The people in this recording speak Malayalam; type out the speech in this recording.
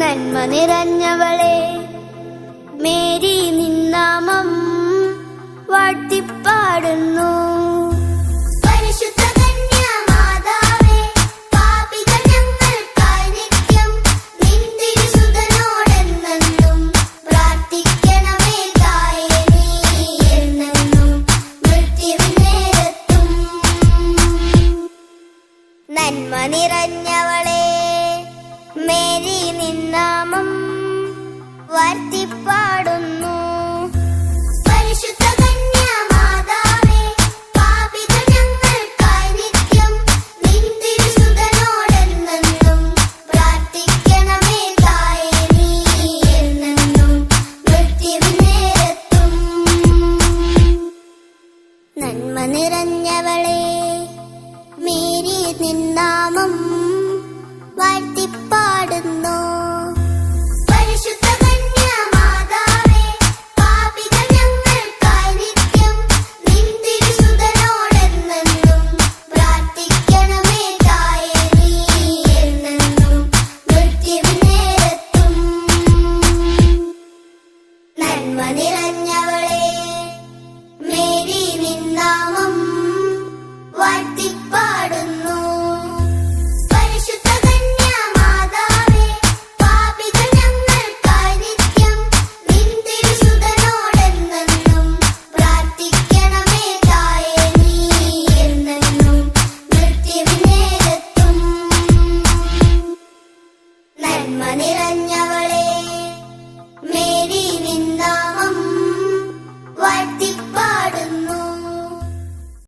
നന്മ നിറഞ്ഞവളെ മേരി നിന്നാമം വാഴ്ത്തിപ്പാടുന്നു. പരിശുദ്ധ നിറഞ്ഞവളെ പാപികൾ നിന്നാമം വർത്തിപ്പാടുന്നു. നിറഞ്ഞവളെ മേരി നിന്നാമ നന്മ